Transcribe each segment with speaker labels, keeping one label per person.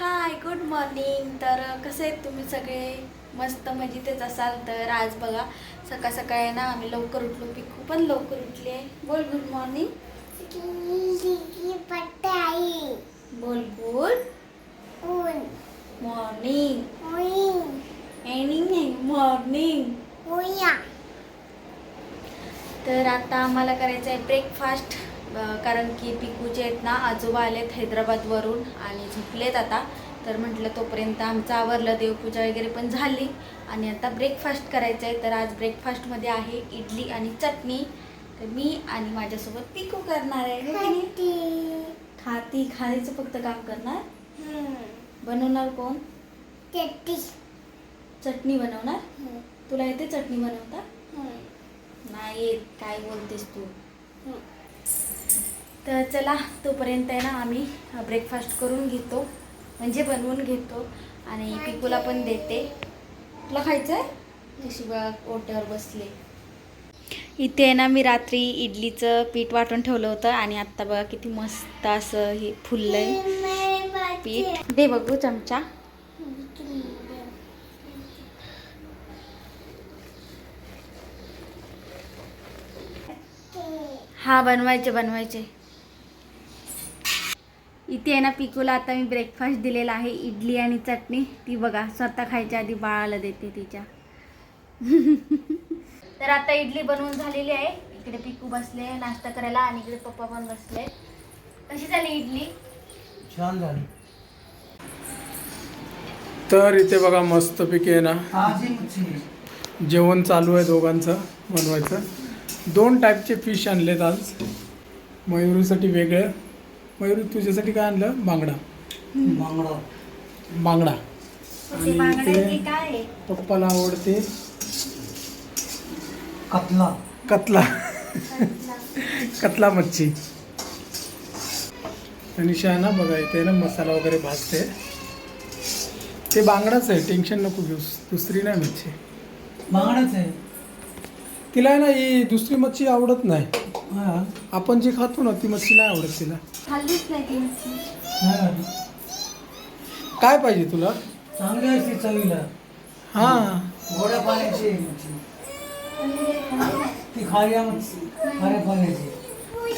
Speaker 1: Hi good morning तर कसे आहेत तुम्ही सगळे? मस्त मजेतच असाल तर. आज बघा सकाळ सकाळी ना आम्ही लवकर उठलो पिकू पण लवकर उठली बोल गुड मॉर्निंग बोल गुड मॉर्निंग एनिंग मॉर्निंग तर आता आम्हाला करायचं आहे ब्रेकफास्ट कारण की पिकूचे आहेत ना आजोबा आलेत हैदराबादवरून आणि झोपलेत आता. तर म्हटलं तोपर्यंत आमचं आवरलं देवपूजा वगैरे पण झाली. आणि आता ब्रेकफास्ट करायचं आहे. तर आज ब्रेकफास्टमध्ये आहे इडली आणि चटणी. तर मी आणि माझ्यासोबत पिकू करणार आहे? खाती. खायचं फक्त काम करणार? बनवणार कोण? चटणी. बनवणार? तुला येते चटणी बनवता? नाही येत. काय बोलतेस तू? तर चला तोपर्यंत आहे ना आम्ही ब्रेकफास्ट करून घेतो. म्हणजे बनवून घेतो. आणि पिकूला पण देते. तुला खायचं आहे? कशी ओट्यावर बसले. इथे आहे ना मी रात्री इडलीचं पीठ वाटून ठेवलं होतं. आणि आत्ता बघा किती मस्त असं हे फुललंय. पीठ. दे बघू चमचा. हा बनवायचे बनवायचे. इथे आहे ना पिकूला आता मी ब्रेकफास्ट दिलेला आहे. इडली आणि चटणी. ती बघा स्वतः खायच्या आधी बाळाला देते तिच्या. तर आता इडली बनवून झालेली आहे. इकडे पिकू बसले नाश्ता करायला आणि इकडे पप्पा पण बसले. कशी झाली इडली?
Speaker 2: छान झाली.
Speaker 3: तर इथे बघा मस्त मस्तपैकी आहे ना जेवण चालू आहे दोघांचं बनवायचं. दोन टाईपचे फिश आणलेत आज. मयुरीसाठी वेगळं. मयुरी तुझ्यासाठी काय आणलं? बांगडा.
Speaker 2: बांगडा.
Speaker 3: बांगडा.
Speaker 1: ते काय आहे?
Speaker 3: पप्पाला आवडते?
Speaker 2: कतला.
Speaker 3: कतला. कतला. मच्छी. आणि शहाणा बघा इथे ना मसाला वगैरे भाजते. ते बांगडाच आहे टेन्शन नको घेऊस. दुसरी नाही मच्छी.
Speaker 2: बांगडाच आहे.
Speaker 3: तिला आहे ना ही दुसरी मच्छी आवडत नाही.
Speaker 2: हा.
Speaker 3: आपण जी खातो ना ती मच्छी नाही आवडत तिला.
Speaker 1: खाल्लीच नाही ती मच्छी.
Speaker 2: हा.
Speaker 3: काय पाहिजे तुला?
Speaker 2: चांगली असते चवीला.
Speaker 3: हा.
Speaker 2: गोड्या पाण्याची आहे मच्छी. ती खाऱ्या मच्छी खाऱ्या पाण्याची.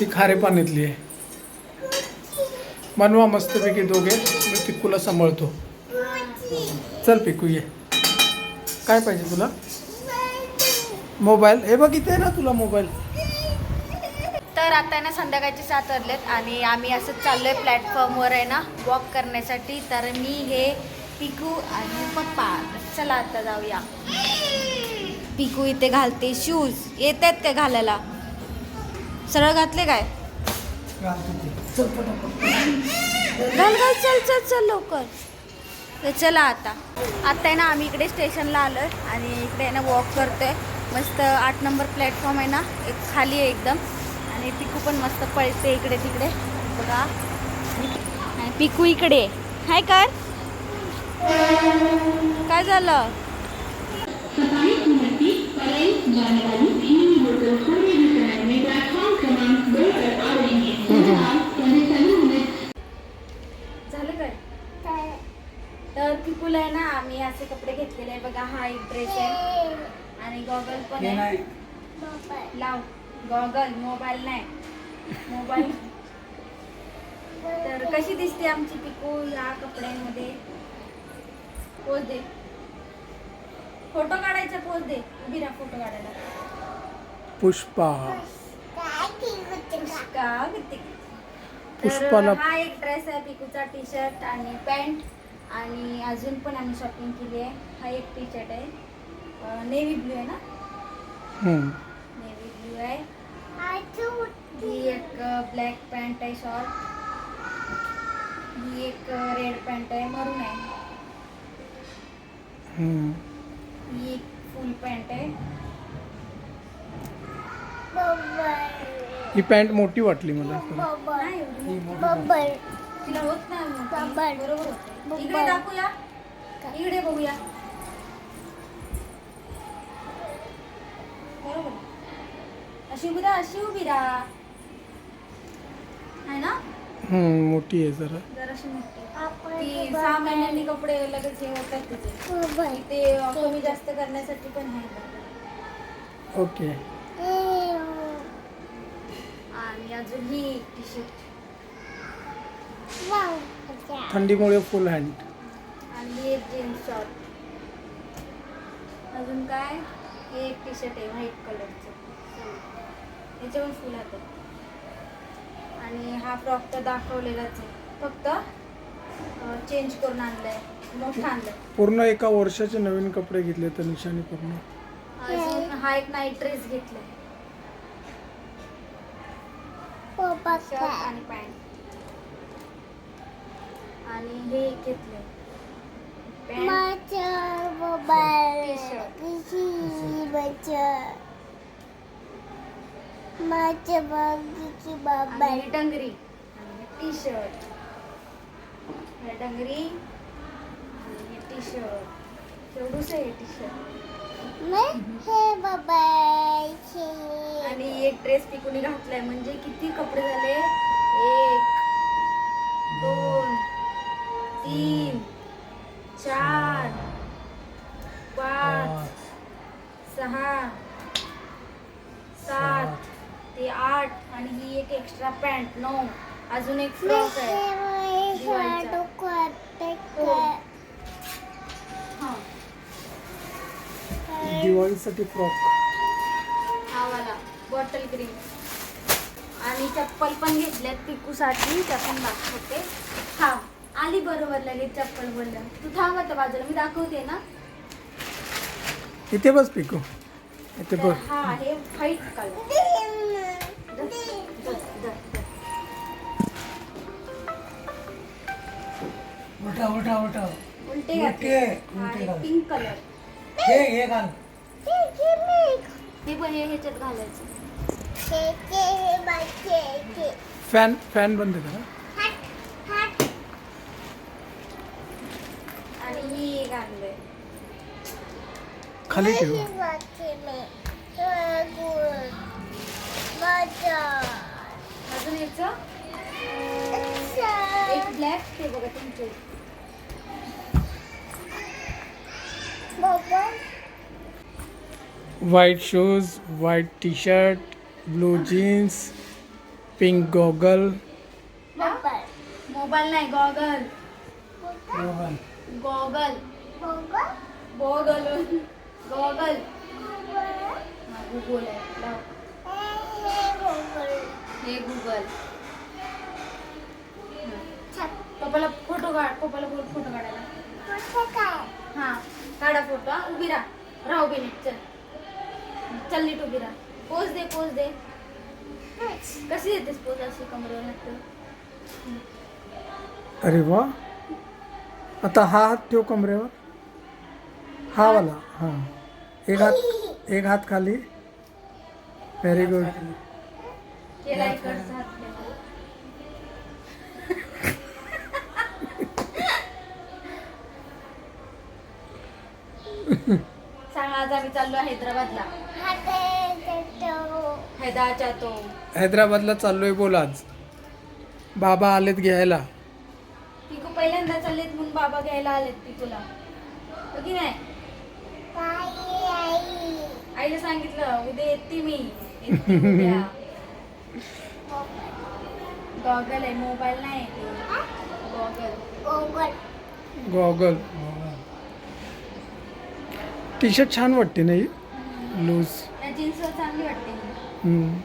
Speaker 3: ती खारे पाण्यातली आहे. बनवा मस्तपैकी दोघे. मी पिक्कूला सांभाळतो. चल पिक्कू ये. काय पाहिजे तुला? मोबाईल. हे बघ इथे आहे ना तुला मोबाईल.
Speaker 1: तर आता ना संध्याकाळचे सात वाजलेत आणि आम्ही असंच आहे प्लॅटफॉर्मवर आहे ना वॉक करण्यासाठी. तर मी हे पिकू आणि पप्पा चला आता जाऊया. पिकू इथे घालते शूज येत आहेत काय घालायला? सरळ घातले काय? घाल घाल चल चल चल लवकर. तर चला आता. आता आहे ना आम्ही इकडे स्टेशनला आलो आहे आणि इकडे आहे ना वॉक करतोय. मस्त आठ नंबर प्लॅटफॉर्म आहे ना एक खाली आहे एकदम. आणि पिकू पण मस्त पळते इकडे तिकडे. बघा. आणि पिकू इकडे. आहे. हाय कर. काय झालं? झालं काय? तर पिकूला आहे ना आम्ही असे कपडे घेतलेले आहे. बघा हा एक ड्रेस आहे. आणि गॉगल पण आहे. लाव. गॉगल मोबाईल नाही. मोबाईल तर कशी दिसते आमची पिकू या कपड्यांमध्ये? पोज दे. फोटो काढायचा पोज दे. उभी राहा फोटो काढायला.
Speaker 3: पुष्पा.
Speaker 1: तर
Speaker 3: पुष्पाला-
Speaker 1: हा एक ड्रेस आहे पिकूचा टी शर्ट आणि पॅन्ट आणि अजून पण आम्ही शॉपिंग केली आहे. हा एक टी शर्ट आहे नेव्ही ब्ल्यू आहे ना? ब्ल्यू आहे. ही एक ब्लॅक पॅन्ट आहे शॉर्ट ही एक रेड पॅन्ट आहे मरून आहे.
Speaker 3: हम्म.
Speaker 1: ही एक फुल पॅन्ट आहे.
Speaker 3: ही पॅन्ट मोठी वाटली मला.
Speaker 1: नाही एवढी मोठी. तिला होत नाही मोठी. बरोबर होते. इकडे दाखवूया. इकडे बघूया. उभी राहा आहे ना?
Speaker 3: हम्म, मोठी आहे जरा.
Speaker 1: जराशी मोठी. ती सहा महिन्यांनी कपडे लगेच हे होतात तिचे. ते कमी जास्त करण्यासाठी पण आहे.
Speaker 3: ओके.
Speaker 1: आणि अजून ही टी शर्ट
Speaker 3: थंडीमुळे फुल हँड
Speaker 1: आणि हे जीन्स शॉर्ट अजून काय? हे एक टी शर्ट आहे व्हाईट कलरचं याचे पण फुल हातात आणि हा फ्रॉक तर दाखवलेलाच आहे. फक्त चेंज करून आणलाय. मोठा आणलाय.
Speaker 3: पूर्ण एका वर्षाचे नवीन कपडे घेतले तर निशाने पूर्ण.
Speaker 1: अजून हा एक नाईट ड्रेस घेतलाय. शर्ट आणि पॅन्ट. आणि हे एक घेतलंय. पॅन्ट. आणि ही डंगरी आणि टी शर्ट डंगरी आणि हे टी शर्ट एवढूच आहे टी शर्ट आणि एक ड्रेस पिकुनी घातलाय. म्हणजे किती कपडे झाले? पॅन्ट नऊ अजून एक फ्रॉक आहे. हा
Speaker 3: दिवाळीसाठी फ्रॉक.
Speaker 1: हा वाला बॉटल ग्रीन आणि चप्पल पण घेतल्यात पिकूसाठी त्या पण दाखवते. हा आली बरोबर लगेच चप्पल बोललं. तू थांब आता बाजूला मी दाखवते ना.
Speaker 3: इथे बस पिकू. इथे
Speaker 1: तर
Speaker 3: बस.
Speaker 1: हा आहे व्हाईट कलर
Speaker 2: उठा उठा उठा
Speaker 1: उलटे
Speaker 2: उलटे,
Speaker 1: घातले.
Speaker 2: उलटे घाल.
Speaker 1: पिंक कलर
Speaker 2: हे हे घाल.
Speaker 1: हे पण हे ह्याच्यात घालायचं.
Speaker 3: फॅन फॅन बंद करा.
Speaker 1: आणि ही आणलंय
Speaker 3: खाली ठेव.
Speaker 1: अजून याचं? एक ब्लॅक ते बघा तुमचे.
Speaker 3: White shoes white T shirt blue jeans pink goggle
Speaker 1: mobile नाही गॉगल गॉगल गॉगल गॉगल हा गुगल. हे गुगल पप्पाला फ़ोटो काढ पप्पाला फ़ोटो काढायला. हा. काढा फोटो हा. उभी राहा. राहू बी नीट चल. चल नीट उभी राहा. पोज दे पोज दे. कशी देतेस पोज अशी कमरेवर हात ठेवून?
Speaker 3: अरे वा. आता हा हात ठेव कमरेवर. हा वाला. हा. एक हात एक हात खाली. व्हेरी गुड
Speaker 1: केला इकडचा हात केला. सांग आज आम्ही चाललो हैदराबादला. हैदराच्या तो.
Speaker 3: हैदराबादला चाललोय बोल आज. बाबा आलेत घ्यायला.
Speaker 1: पिकू पहिल्यांदा चाललेत म्हणून बाबा घ्यायला आलेत पिकूला. हो की नाही? आईला सांगितलं उद्या येते मी. येते उद्या. गॉगल आहे मोबाईल नाही. गॉगल.
Speaker 3: गॉगल. टी शर्ट छान वाटते नाही लूज
Speaker 1: चांगली वाटते. ही.
Speaker 3: हम्म.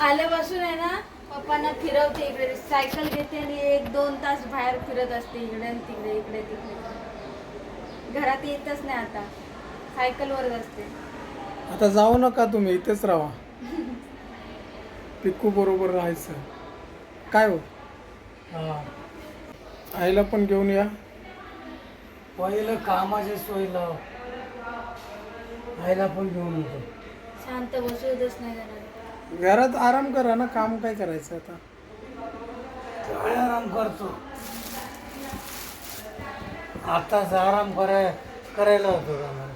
Speaker 1: आल्यापासून आहे ना पप्पांना फिरवते इकडे सायकल घेते आणि एक दोन तास बाहेर फिरत असते इकडे आणि तिकडे इकडे तिकडे. घरात येतच नाही आता. सायकलवरच असते.
Speaker 3: आता जाऊ नका तुम्ही इथेच राहा. पिक्कू बरोबर राहायचं. काय हो?
Speaker 2: हा.
Speaker 3: आईला पण घेऊन या.
Speaker 2: पहिलं कामाची सोय लाव आईला पण घेऊन येतो.
Speaker 1: शांत बसवतच नाही
Speaker 3: घरात आराम करा ना काम काय करायचं आता?
Speaker 2: काय आराम करतो? आताच आराम कराय करायला होतो का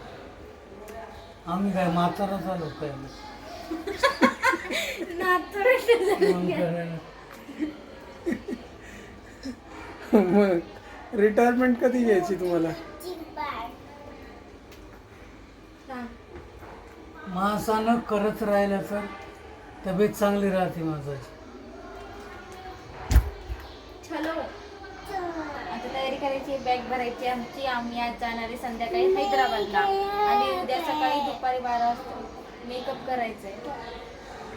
Speaker 2: आम्ही काय म्हातारा चालू काय
Speaker 1: नातू
Speaker 2: काम करायला
Speaker 3: मग रिटायरमेंट कधी घ्यायची तुम्हाला?
Speaker 2: माणसानं करत राहिलं तर तब्येत चांगली राहते माणसाची.
Speaker 1: चलो. आता तयारी करायची बॅग भरायची. आमची आम्ही आज जाणार आहे संध्याकाळी हैदराबादला. आणि उद्या सकाळी दुपारी बारा वाजता मेकअप करायचंय.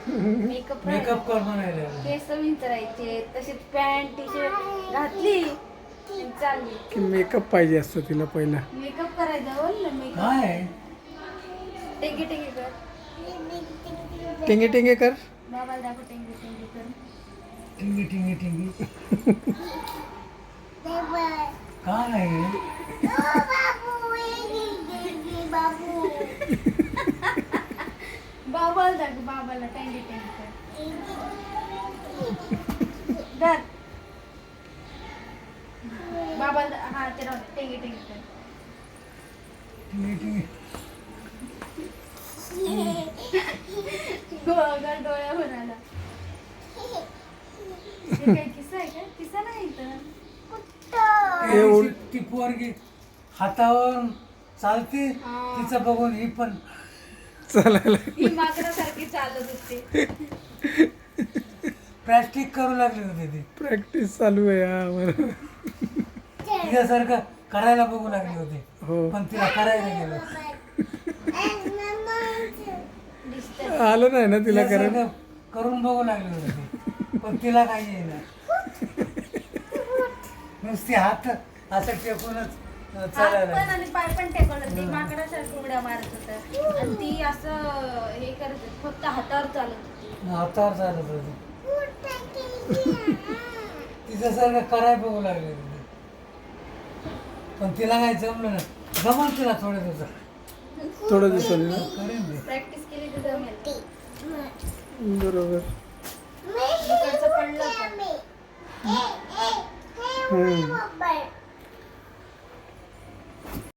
Speaker 1: मेकअप
Speaker 2: मेकअप करणं नाही
Speaker 1: केस विंचरायचे तसेच पॅन्ट टी शर्ट घातली आणि चालली.
Speaker 3: की मेकअप पाहिजे असतं तिला पहिला.
Speaker 1: मेकअप करायचं बोल ना मेकअप
Speaker 2: काय?
Speaker 1: टेंगे टेंगे कर.
Speaker 3: टेंगे टेंगे कर.
Speaker 1: बाबाला दाखव टेंगे टेंगे कर.
Speaker 2: टिंगी टिंगी टिंगी. काय?
Speaker 1: बाबाला टेंगे कर. धर. बाबाला हा ते राहू. टेंगे टेंगे कर.
Speaker 2: टिंगी टिंगी
Speaker 1: गोगल डोळ्यावर आला हे काय किस्सा आहे का? किस्सा नाही तर
Speaker 3: उल-
Speaker 2: ती पोरगी हातावर चालते. तिचं बघून ही पण
Speaker 3: चालायला
Speaker 1: माकडासारखी चालत होते.
Speaker 2: प्लॅस्टिक करू लागली होती ती.
Speaker 3: प्रॅक्टिस चालू आहे हा बरोबर
Speaker 2: तिच्यासारखं करायला बघू लागली होती.
Speaker 3: हो.
Speaker 2: पण तिला करायला गेलं.
Speaker 3: आलं नाही ना तिला करायला?
Speaker 2: तिच्यासारखं करून बघू लागली होती ती. पण तिला काही येईना नुसती हात असं टेकूनच
Speaker 1: हात पण. आणि पाय पण टेकवलं. ती माकडासारखी उड्या मारत होतं. आणि ती असं हे करत होती. फक्त हातावर चालत होती.
Speaker 2: हातावर चालत होती. तिच्यासारखं करायला बघू लागली होती पण तिला काही जमलं ना जमल तिला थोडे दिवस
Speaker 3: थोड्या दिवसांनी ना?
Speaker 2: करेन ती
Speaker 1: प्रॅक्टिस केली तर जमेल.
Speaker 3: बरोबर.
Speaker 1: इकडचं पडलं पण.
Speaker 3: हम्म.